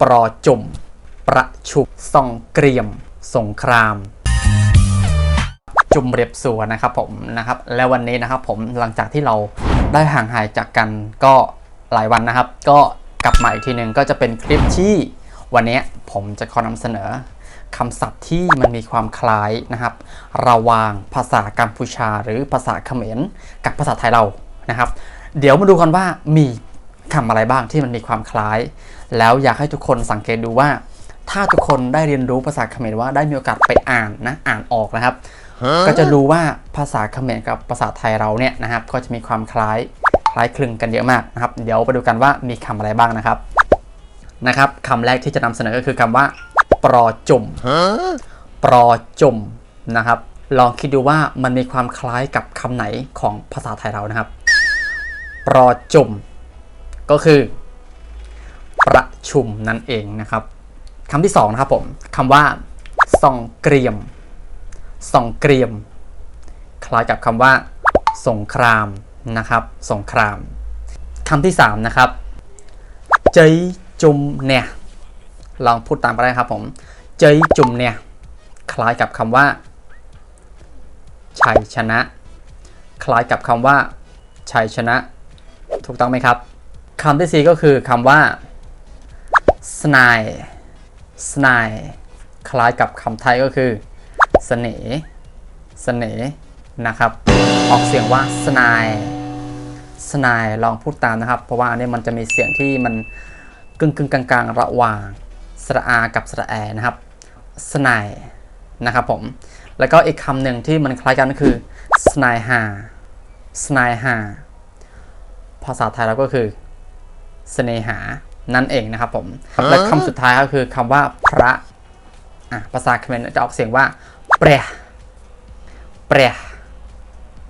ปรจุ่ม ประชุบส่องเกรียม สงคราม จุ่มเรียบสัวนะครับผมนะครับ และวันนี้นะครับผมหลังจากที่เราได้ห่างหายจากกันก็หลายวันนะครับ ก็กลับมาอีกทีหนึ่งก็จะเป็นคลิปที่วันนี้ผมจะขอนำเสนอคำศัพท์ที่มันมีความคล้ายนะครับ ระวางภาษากัมพูชาหรือภาษาเขมรกับภาษาไทยเรานะครับ เดี๋ยวมาดูกันว่ามี คำอะไรบ้างที่มันมีความคล้าย แล้วอยากให้ทุกคนสังเกตดูว่า ถ้าทุกคนได้เรียนรู้ภาษาเขมรว่าได้มีโอกาสไปอ่านนะอ่านออกนะครับ ก็จะรู้ว่าภาษาเขมรกับภาษาไทยเราเนี่ยนะครับ ก็จะมีความคล้ายคล้ายคลึงกันเยอะมากนะครับ เดี๋ยวไปดูกันว่ามีคำอะไรบ้างนะครับนะครับคำแรกที่จะนำเสนอก็คือคำว่า ปรจุ่มปรจุ่มนะครับ ลองคิดดูว่ามันมีความคล้ายกับคำไหนของภาษาไทยเรานะครับ ปรจุ่ม ก็คือ ประชุมนั่นเองนะครับคำที่สองนะครับผมคำว่าส่องเกรียมส่องเกรียม คล้ายกับคำว่า สงครามนะครับ สงครามคำที่สามนะครับเจยจุมเนี่ยลองพูดตามไปได้ครับผมเจยจุมเนี่ยคล้ายกับคำว่าชัยชนะ คล้ายกับคำว่าชัยชนะ ถูกต้องไหมครับ คำที่สี่ก็คือคำว่าสนายสนายคล้ายกับคำไทยก็คือเสน่ห์เสน่ห์นะครับ ออกเสียงว่าสนายสนายลองพูดตามนะครับ เพราะว่าอันนี้มันจะมีเสียงที่มันกึ่งกึ่งกลางๆ ระหว่างสระอา กับสระแอนะครับสนายนะครับผม แล้วก็อีกคำหนึ่งที่มันคล้ายกันก็คือสนายหาสนายหาภาษาไทยเราก็คือ เสน่หานั่นเองนะครับผม และคำสุดท้ายก็คือคำว่าพระอะภาษาเขมรจะออกเสียงว่าเปรยเปรย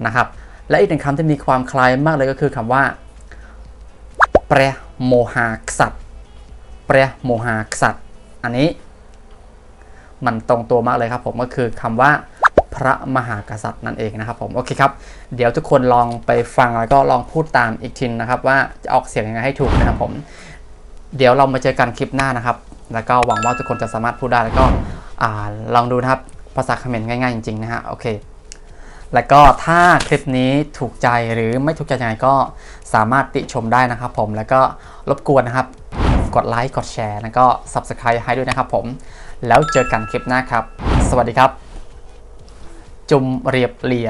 นะครับ และอีกหนึ่งคำที่มีความคล้ายมากเลยก็คือคำว่าเปรยโมหากษัตริย์เปรยโมหากษัตริย์อันนี้ มันตรงตัวมากเลยครับผมก็คือคำว่า พระมหากษัตริย์นั่นเองนะครับผมโอเคครับเดี๋ยวทุกคนลองไปฟังแล้วก็ลองพูดตามอีกทีนะครับ ว่าจะออกเสียงยังไงให้ถูกนะครับผม เดี๋ยวเรามาเจอกันคลิปหน้านะครับ แล้วก็หวังว่าทุกคนจะสามารถพูดได้แล้วก็ลองดูนะครับภาษาเขมรง่ายๆจริงๆนะฮะโอเคแล้วก็ถ้าคลิปนี้ถูกใจหรือไม่ถูกใจยังไงก็สามารถติชมได้นะครับผมแล้วก็รบกวนนะครับ กดไลค์กดแชร์แล้วก็ Subscribe ให้ด้วยนะครับผม แล้วเจอกันคลิปหน้าครับ สวัสดีครับ ជំរាបលា